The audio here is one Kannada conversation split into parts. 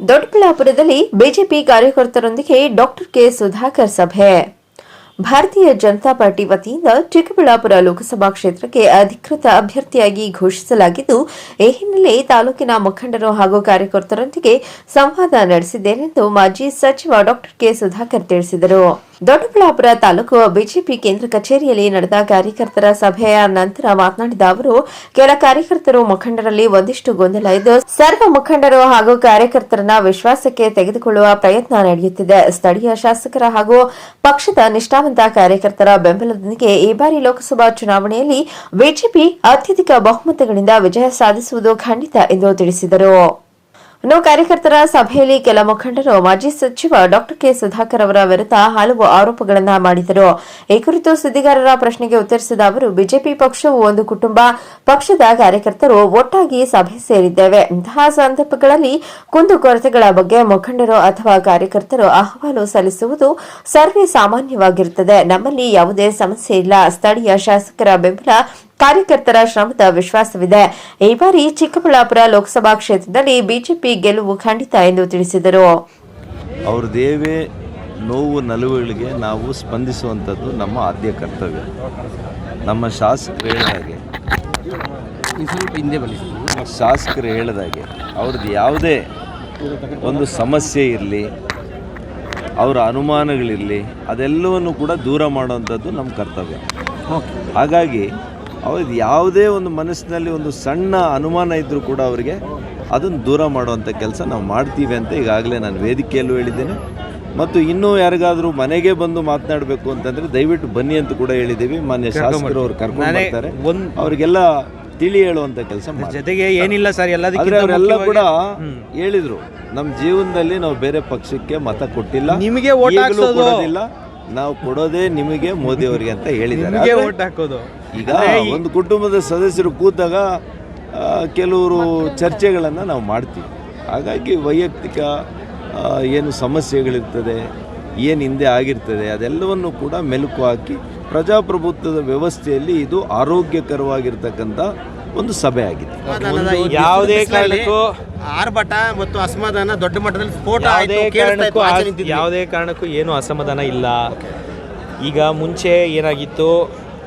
ದೊಡ್ಡಬಳ್ಳಾಪುರದಲ್ಲಿ ಬಿಜೆಪಿ ಕಾರ್ಯಕರ್ತರೊಂದಿಗೆ ಡಾಕ್ಟರ್ ಕೆ ಸುಧಾಕರ್ ಸಭೆ. ಭಾರತೀಯ ಜನತಾ ಪಾರ್ಟಿ ವತಿಯಿಂದ ಚಿಕ್ಕಬಳ್ಳಾಪುರ ಲೋಕಸಭಾ ಕ್ಷೇತ್ರಕ್ಕೆ ಅಧಿಕೃತ ಅಭ್ಯರ್ಥಿಯಾಗಿ ಘೋಷಿಸಲಾಗಿದ್ದು, ಈ ಹಿನ್ನೆಲೆ ತಾಲೂಕಿನ ಮುಖಂಡರು ಹಾಗೂ ಕಾರ್ಯಕರ್ತರೊಂದಿಗೆ ಸಂವಾದ ನಡೆಸಿದ್ದೇನೆಂದು ಮಾಜಿ ಸಚಿವ ಡಾಕ್ಟರ್ ಕೆ ಸುಧಾಕರ್ ತಿಳಿಸಿದರು. ದೊಡ್ಡಬಳ್ಳಾಪುರ ತಾಲೂಕು ಬಿಜೆಪಿ ಕೇಂದ್ರ ಕಚೇರಿಯಲ್ಲಿ ನಡೆದ ಕಾರ್ಯಕರ್ತರ ಸಭೆಯ ನಂತರ ಮಾತನಾಡಿದ ಅವರು, ಕೆಲ ಕಾರ್ಯಕರ್ತರು ಮುಖಂಡರಲ್ಲಿ ಒಂದಿಷ್ಟು ಗೊಂದಲ ಇದ್ದು, ಸರ್ವ ಮುಖಂಡರು ಹಾಗೂ ಕಾರ್ಯಕರ್ತರನ್ನ ವಿಶ್ವಾಸಕ್ಕೆ ತೆಗೆದುಕೊಳ್ಳುವ ಪ್ರಯತ್ನ ನಡೆಯುತ್ತಿದೆ. ಸ್ಥಳೀಯ ಶಾಸಕರ ಹಾಗೂ ಪಕ್ಷದ ನಿಷ್ಠಾವಂತ ಕಾರ್ಯಕರ್ತರ ಬೆಂಬಲದೊಂದಿಗೆ ಈ ಬಾರಿ ಲೋಕಸಭಾ ಚುನಾವಣೆಯಲ್ಲಿ ಬಿಜೆಪಿ ಅತ್ಯಧಿಕ ಬಹುಮತಗಳಿಂದ ವಿಜಯ ಸಾಧಿಸುವುದು ಖಂಡಿತ ಎಂದು ತಿಳಿಸಿದರು. ಇನ್ನು ಕಾರ್ಯಕರ್ತರ ಸಭೆಯಲ್ಲಿ ಕೆಲ ಮುಖಂಡರು ಮಾಜಿ ಸಚಿವ ಡಾಕ್ಟರ್ ಕೆ ಸುಧಾಕರ್ ಅವರ ವಿರುದ್ಧ ಹಲವು ಆರೋಪಗಳನ್ನು ಮಾಡಿದರು ಈ ಕುರಿತು ಸುದ್ದಿಗಾರರ ಪ್ರಶ್ನೆಗೆ ಉತ್ತರಿಸಿದ ಅವರು, ಬಿಜೆಪಿ ಪಕ್ಷವು ಒಂದು ಕುಟುಂಬ, ಪಕ್ಷದ ಕಾರ್ಯಕರ್ತರು ಒಟ್ಟಾಗಿ ಸಭೆ ಸೇರಿದ್ದೇವೆ. ಇಂತಹ ಸಂದರ್ಭಗಳಲ್ಲಿ ಕುಂದುಕೊರತೆಗಳ ಬಗ್ಗೆ ಮುಖಂಡರು ಅಥವಾ ಕಾರ್ಯಕರ್ತರು ಅಹವಾಲು ಸಲ್ಲಿಸುವುದು ಸರ್ವೇ ಸಾಮಾನ್ಯವಾಗಿರುತ್ತದೆ. ನಮ್ಮಲ್ಲಿ ಯಾವುದೇ ಸಮಸ್ಯೆ ಇಲ್ಲ. ಸ್ಥಳೀಯ ಶಾಸಕರ ಬೆಂಬಲ ಕಾರ್ಯಕರ್ತರ ಶ್ರಮದ ವಿಶ್ವಾಸವಿದೆ. ಈ ಬಾರಿ ಚಿಕ್ಕಬಳ್ಳಾಪುರ ಲೋಕಸಭಾ ಕ್ಷೇತ್ರದಲ್ಲಿ ಬಿಜೆಪಿ ಗೆಲುವು ಖಂಡಿತ ಎಂದು ತಿಳಿಸಿದರು. ಅವ್ರದ್ದೇವೇ ನೋವು ನಲುವುಗಳಿಗೆ ನಾವು ಸ್ಪಂದಿಸುವಂಥದ್ದು ನಮ್ಮ ಆದ್ಯ ಕರ್ತವ್ಯ. ನಮ್ಮ ಶಾಸಕರು ಹೇಳಿದಾಗೆ ಶಾಸಕರು ಹೇಳಿದಾಗೆ ಅವ್ರದ್ದು ಯಾವುದೇ ಒಂದು ಸಮಸ್ಯೆ ಇರಲಿ, ಅವರ ಅನುಮಾನಗಳಿರಲಿ, ಅದೆಲ್ಲವನ್ನು ಕೂಡ ದೂರ ಮಾಡುವಂಥದ್ದು ನಮ್ಮ ಕರ್ತವ್ಯ. ಹಾಗಾಗಿ ಅವ್ರದ್ದು ಯಾವುದೇ ಒಂದು ಮನಸ್ಸಿನಲ್ಲಿ ಒಂದು ಸಣ್ಣ ಅನುಮಾನ ಇದ್ದರೂ ಕೂಡ ಅವರಿಗೆ ಅದನ್ನು ದೂರ ಮಾಡುವಂಥ ಕೆಲಸ ನಾವು ಮಾಡ್ತೀವಿ ಅಂತ ಈಗಾಗಲೇ ನಾನು ವೇದಿಕೆಯಲ್ಲೂ ಹೇಳಿದ್ದೇನೆ. ಮತ್ತು ಇನ್ನೂ ಯಾರಿಗಾದರೂ ಮನೆಗೆ ಬಂದು ಮಾತನಾಡಬೇಕು ಅಂತಂದರೆ ದಯವಿಟ್ಟು ಬನ್ನಿ ಅಂತ ಕೂಡ ಹೇಳಿದ್ದೀವಿ. ಮಾನ್ಯ ಶಾಸಕರು ಅವ್ರು ಕರ್ಕೊಂಡು ಬರ್ತಾರೆ. ಅವರಿಗೆಲ್ಲ ತಿಳಿ ಹೇಳುವಂಥ ಕೆಲಸ ಜೊತೆಗೆ ಏನಿಲ್ಲ ಸರ್ ಆದರೆ ಅವರೆಲ್ಲ ಕೂಡ ಹೇಳಿದರು ನಮ್ಮ ಜೀವನದಲ್ಲಿ ನಾವು ಬೇರೆ ಪಕ್ಷಕ್ಕೆ ಮತ ಕೊಟ್ಟಿಲ್ಲ ನಿಮಗೆ. ಕೊಡೋದಿಲ್ಲ ನಾವು ಕೊಡೋದೇ ನಿಮಗೆ ಮೋದಿ ಅವರಿಗೆ ಅಂತ ಹೇಳಿದ್ದಾರೆ. ನಿಮಗೆ ಹಾಕೋದು. ಈಗ ಒಂದು ಕುಟುಂಬದ ಸದಸ್ಯರು ಕೂತಾಗ ಆ, ಕೆಲವರು ಚರ್ಚೆಗಳನ್ನು ನಾವು ಮಾಡ್ತೀವಿ. ಹಾಗಾಗಿ ವೈಯಕ್ತಿಕ ಆ, ಏನು ಸಮಸ್ಯೆಗಳಿರ್ತದೆ ಏನು ಹಿಂದೆ ಆಗಿರ್ತದೆ ಅದೆಲ್ಲವನ್ನು ಕೂಡ ಮೆಲುಕು ಹಾಕಿ ಪ್ರಜಾಪ್ರಭುತ್ವದ ವ್ಯವಸ್ಥೆಯಲ್ಲಿ ಇದು ಆರೋಗ್ಯಕರವಾಗಿರ್ತಕ್ಕಂಥ ಒಂದು ಸಭೆ ಆಗಿದೆ ಯಾವುದೇ ಕಾರಣಕ್ಕೂ ಆರ್ಭಟ ಮತ್ತು ಅಸಮಾಧಾನ ದೊಡ್ಡ ಮಟ್ಟದಲ್ಲಿ ಸ್ಫೋಟ ಯಾವುದೇ ಕಾರಣಕ್ಕೂ ಯಾವುದೇ ಕಾರಣಕ್ಕೂ ಏನು ಅಸಮಾಧಾನ ಇಲ್ಲ. ಈಗ ಮುಂಚೆ ಏನಾಗಿತ್ತು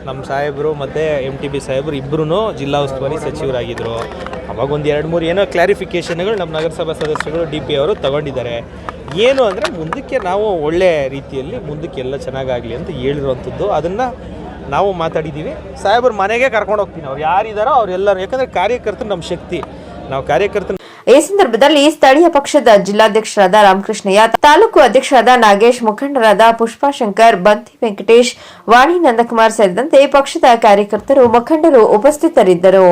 ನಮ್ಮ ಸಾಹೇಬರು ಮತ್ತು ಎಂ ಟಿ ಬಿ ಸಾಹೇಬರು ಇಬ್ಬರೂ ಜಿಲ್ಲಾ ಉಸ್ತುವಾರಿ ಸಚಿವರಾಗಿದ್ದರು ಅವಾಗ ಒಂದು ಎರಡು ಮೂರು ಏನೋ ಕ್ಲಾರಿಫಿಕೇಷನ್ಗಳು ನಮ್ಮ ನಗರಸಭಾ ಸದಸ್ಯರುಗಳು ಡಿ ಪಿ ಅವರು ತಗೊಂಡಿದ್ದಾರೆ. ಏನು ಅಂದರೆ ಮುಂದಕ್ಕೆ ನಾವು ಒಳ್ಳೆಯ ರೀತಿಯಲ್ಲಿ ಮುಂದಕ್ಕೆ ಎಲ್ಲ ಚೆನ್ನಾಗಾಗಲಿ ಅಂತ ಹೇಳಿರುವಂಥದ್ದು. ಅದನ್ನು ನಾವು ಮಾತಾಡಿದ್ದೀವಿ. ಸಾಹೇಬ್ರ ಮನೆಗೆ ಕರ್ಕೊಂಡು ಹೋಗ್ತೀನಿ. ಅವ್ರು ಯಾರಿದ್ದಾರೋ ಅವರೆಲ್ಲರೂ ಯಾಕಂದ್ರೆ ಕಾರ್ಯಕರ್ತರು ನಮ್ಮ ಶಕ್ತಿ. ನಾವು ಕಾರ್ಯಕರ್ತರು ಈ ಸಂದರ್ಭದಲ್ಲಿ ಸ್ಥಳೀಯ ಪಕ್ಷದ ಜಿಲ್ಲಾಧ್ಯಕ್ಷರಾದ ರಾಮಕೃಷ್ಣಯ್ಯ, ತಾಲೂಕು ಅಧ್ಯಕ್ಷರಾದ ನಾಗೇಶ್, ಮುಖಂಡರಾದ ಪುಷ್ಪಾ ಶಂಕರ್ ಬಂತಿ ವೆಂಕಟೇಶ್, ವಾಣಿ ನಂದಕುಮಾರ್ ಸೇರಿದಂತೆ ಪಕ್ಷದ ಕಾರ್ಯಕರ್ತರು, ಮುಖಂಡರು ಉಪಸ್ಥಿತರಿದ್ದರು.